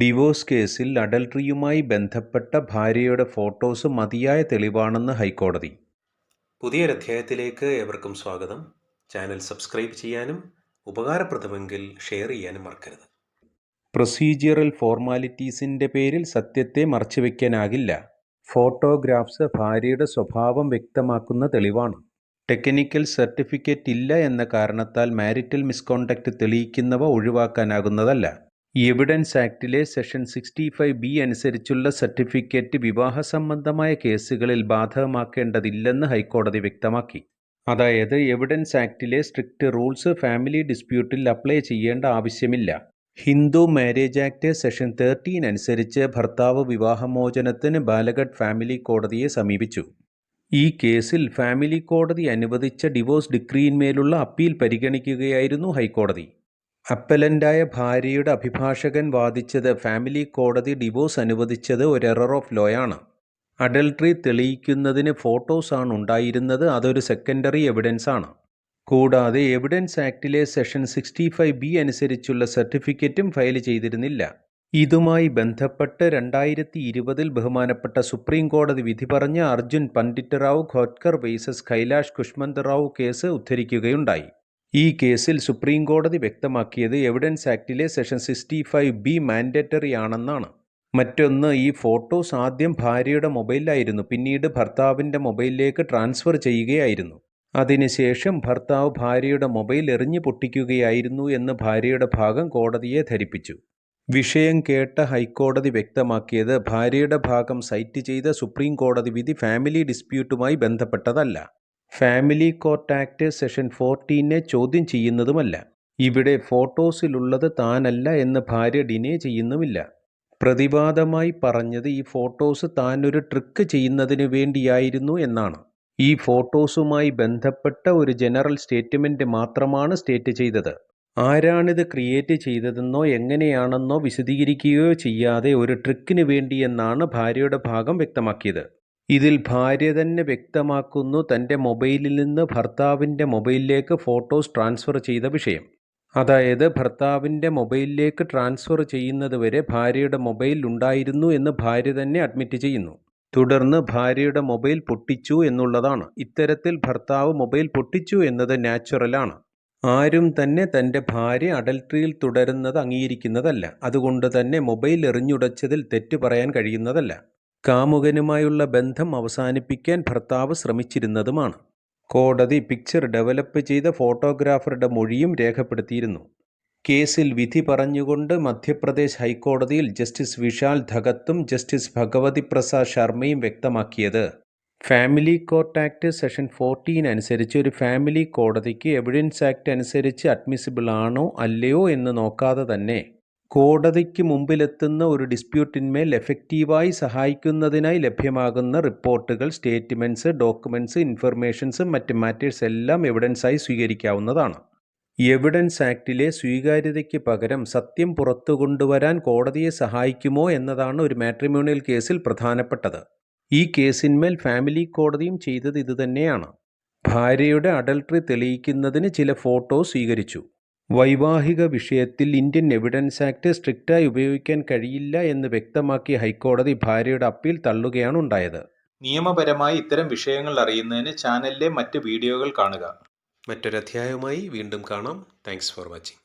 Divorce കേസിൽ അഡൽട്രിയുമായി ബന്ധപ്പെട്ട ഭാര്യയുടെ ഫോട്ടോസ് മതിയായ തെളിവാണെന്ന് ഹൈക്കോടതി. പുതിയൊരധ്യായത്തിലേക്ക് ഏവർക്കും സ്വാഗതം. ചാനൽ സബ്സ്ക്രൈബ് ചെയ്യാനും ഉപകാരപ്രദമെങ്കിൽ ഷെയർ ചെയ്യാനും മറക്കരുത്. പ്രൊസീജിയറൽ ഫോർമാലിറ്റീസിന്റെ പേരിൽ സത്യത്തെ മറച്ചുവെക്കാനാകില്ല. ഫോട്ടോഗ്രാഫ്സ് ഭാര്യയുടെ സ്വഭാവം വ്യക്തമാക്കുന്ന തെളിവാണ്. ടെക്നിക്കൽ സർട്ടിഫിക്കറ്റ് ഇല്ല എന്ന കാരണത്താൽ മാരിറ്റൽ മിസ്കോണ്ടക്റ്റ് തെളിയിക്കുന്നവ ഒഴിവാക്കാനാകുന്നതല്ല. എവിഡൻസ് ആക്ടിലെ സെഷൻ സിക്സ്റ്റി ഫൈവ് ബി അനുസരിച്ചുള്ള സർട്ടിഫിക്കറ്റ് വിവാഹ സംബന്ധമായ കേസുകളിൽ ബാധകമാക്കേണ്ടതില്ലെന്ന് ഹൈക്കോടതി വ്യക്തമാക്കി. അതായത് എവിഡൻസ് ആക്ടിലെ സ്ട്രിക്റ്റ് റൂൾസ് ഫാമിലി ഡിസ്പ്യൂട്ടിൽ അപ്ലൈ ചെയ്യേണ്ട ആവശ്യമില്ല. Hindu marriage act section thirteen അനുസരിച്ച് ഭർത്താവ് വിവാഹമോചനത്തിന് ബാലഘട്ട് ഫാമിലി കോടതിയെ സമീപിച്ചു. ഈ കേസിൽ ഫാമിലി കോടതി അനുവദിച്ച ഡിവോഴ്സ് ഡിക്രിയിന്മേലുള്ള അപ്പീൽ പരിഗണിക്കുകയായിരുന്നു ഹൈക്കോടതി. അപ്പലന്റായ ഭാര്യയുടെ അഭിഭാഷകൻ വാദിച്ചത് ഫാമിലി കോടതി ഡിവോഴ്സ് അനുവദിച്ചത് ഒരു എറർ ഓഫ് ലോയാണ്. അഡൽട്രി തെളിയിക്കുന്നതിന് ഫോട്ടോസ് ആണ് ഉണ്ടായിരുന്നത് അതൊരു സെക്കൻഡറി എവിഡൻസ് ആണ്. കൂടാതെ എവിഡൻസ് ആക്ടിലെ സെഷൻ സിക്സ്റ്റി ഫൈവ് ബി അനുസരിച്ചുള്ള സർട്ടിഫിക്കറ്റും ഫയൽ ചെയ്തിരുന്നില്ല. ഇതുമായി ബന്ധപ്പെട്ട് രണ്ടായിരത്തി ഇരുപതിൽ ബഹുമാനപ്പെട്ട സുപ്രീം കോടതി വിധി പറഞ്ഞ അർജുൻ പണ്ഡിറ്റ് റാവു ഖോട്ട്കർ വേഴ്സസ് കൈലാഷ് കുഷ്മന്ത് റാവു കേസ് ഉദ്ധരിക്കുകയുണ്ടായി. ഈ കേസിൽ സുപ്രീം കോടതി വ്യക്തമാക്കിയത് evidence ആക്ടിലെ section sixty five B mandatory ആണെന്നാണ്. മറ്റൊന്ന് ഈ ഫോട്ടോസ് ആദ്യം ഭാര്യയുടെ മൊബൈലിലായിരുന്നു. പിന്നീട് ഭർത്താവിന്റെ മൊബൈലിലേക്ക് ട്രാൻസ്ഫർ ചെയ്യുകയായിരുന്നു. അതിനുശേഷം ഭർത്താവ് ഭാര്യയുടെ മൊബൈൽ എറിഞ്ഞു പൊട്ടിക്കുകയായിരുന്നു എന്ന് ഭാര്യയുടെ ഭാഗം കോടതിയെ ധരിപ്പിച്ചു. വിഷയം കേട്ട ഹൈക്കോടതി വ്യക്തമാക്കിയത് ഭാര്യയുടെ ഭാഗം സൈറ്റ് ചെയ്ത സുപ്രീം കോടതി വിധി ഫാമിലി ഡിസ്പ്യൂട്ടുമായി ബന്ധപ്പെട്ടതല്ല. ഫാമിലി കോർട്ട് ആക്ട് സെഷൻ ഫോർട്ടീനെ ചോദ്യം ചെയ്യുന്നതുമല്ല. ഇവിടെ ഫോട്ടോസിലുള്ളത് താനല്ല എന്ന് ഭാര്യ ഡിനേ ചെയ്യുന്നുമില്ല. പ്രതിവാദമായി പറഞ്ഞത് ഈ ഫോട്ടോസ് താനൊരു ട്രിക്ക് ചെയ്യുന്നതിന് വേണ്ടിയായിരുന്നു എന്നാണ്. ഈ ഫോട്ടോസുമായി ബന്ധപ്പെട്ട ഒരു ജനറൽ സ്റ്റേറ്റ്മെന്റ് മാത്രമാണ് സ്റ്റേറ്റ് ചെയ്തത്. ആരാണിത് ക്രിയേറ്റ് ചെയ്തതെന്നോ എങ്ങനെയാണെന്നോ വിശദീകരിക്കുകയോ ചെയ്യാതെ ഒരു ട്രിക്കിന് വേണ്ടിയെന്നാണ് ഭാര്യയുടെ ഭാഗം വ്യക്തമാക്കിയത്. ഇതിൽ ഭാര്യ തന്നെ വ്യക്തമാക്കുന്നു തന്റെ മൊബൈലിൽ നിന്ന് ഭർത്താവിന്റെ മൊബൈലിലേക്ക് ഫോട്ടോസ് ട്രാൻസ്ഫർ ചെയ്ത വിഷയം. അതായത് ഭർത്താവിന്റെ മൊബൈലിലേക്ക് ട്രാൻസ്ഫർ ചെയ്യുന്നതുവരെ ഭാര്യയുടെ മൊബൈൽ ഉണ്ടായിരുന്നു എന്ന് ഭാര്യ തന്നെ അഡ്മിറ്റ് ചെയ്യുന്നു. തുടർന്ന് ഭാര്യയുടെ മൊബൈൽ പൊട്ടിച്ചു എന്നുള്ളതാണ്. ഇത്തരത്തിൽ ഭർത്താവ് മൊബൈൽ പൊട്ടിച്ചു എന്നത് നാച്ചുറലാണ്. ആരും തന്നെ തന്റെ ഭാര്യ അഡൽട്രിയിൽ തുടരുന്നത് അംഗീകരിക്കുന്നതല്ല. അതുകൊണ്ട് തന്നെ മൊബൈൽ എറിഞ്ഞുടച്ചതിൽ തെറ്റ് പറയാൻ കഴിയുന്നതല്ല. കാമുകനുമായുള്ള ബന്ധം അവസാനിപ്പിക്കാൻ ഭർത്താവ് ശ്രമിച്ചിരുന്നതുമാണ്. കോടതി പിക്ചർ ഡെവലപ്പ് ചെയ്ത ഫോട്ടോഗ്രാഫറുടെ മൊഴിയും രേഖപ്പെടുത്തിയിരുന്നു. കേസിൽ വിധി പറഞ്ഞുകൊണ്ട് മധ്യപ്രദേശ് ഹൈക്കോടതിയിൽ ജസ്റ്റിസ് വിശാൽ ധഗത്തും ജസ്റ്റിസ് ഭഗവതി പ്രസാദ് ശർമ്മയും വ്യക്തമാക്കിയത്. Family court act section fourteen അനുസരിച്ച് ഒരു ഫാമിലി കോടതിക്ക് എവിഡൻസ് ആക്ട് അനുസരിച്ച് അഡ്മിസിബിൾ ആണോ അല്ലയോ എന്ന് നോക്കാതെ തന്നെ കോടതിക്ക് മുമ്പിലെത്തുന്ന ഒരു ഡിസ്പ്യൂട്ടിന്മേൽ എഫക്റ്റീവായി സഹായിക്കുന്നതിനായി ലഭ്യമാകുന്ന റിപ്പോർട്ടുകൾ സ്റ്റേറ്റ്മെന്റ്സ് ഡോക്യുമെന്റ്സ് ഇൻഫർമേഷൻസ് മറ്റ് മാറ്റേഴ്സ് എല്ലാം എവിഡൻസായി സ്വീകരിക്കാവുന്നതാണ്. എവിഡൻസ് ആക്ടിലെ സ്വീകാര്യതയ്ക്ക് പകരം സത്യം പുറത്തു കൊണ്ടുവരാൻ കോടതിയെ സഹായിക്കുമോ എന്നതാണ് ഒരു മാട്രിമോണിയൽ കേസിൽ പ്രധാനപ്പെട്ടത്. ഈ കേസിന്മേൽ ഫാമിലി കോടതിയും ചെയ്തത് ഇതുതന്നെയാണ്. ഭാര്യയുടെ അഡൽട്ടറി തെളിയിക്കുന്നതിന് ചില ഫോട്ടോ സ്വീകരിച്ചു. വൈവാഹിക വിഷയത്തിൽ ഇന്ത്യൻ എവിഡൻസ് ആക്ട് സ്ട്രിക്റ്റായി ഉപയോഗിക്കാൻ കഴിയില്ല എന്ന് വ്യക്തമാക്കി ഹൈക്കോടതി ഭാര്യയുടെ അപ്പീൽ തള്ളുകയാണ് ഉണ്ടായത്. നിയമപരമായി ഇത്തരം വിഷയങ്ങൾ അറിയുന്നതിന് ചാനലിലെ മറ്റ് വീഡിയോകൾ കാണുക. മറ്റൊരധ്യായവുമായി വീണ്ടും കാണാം. Thanks for watching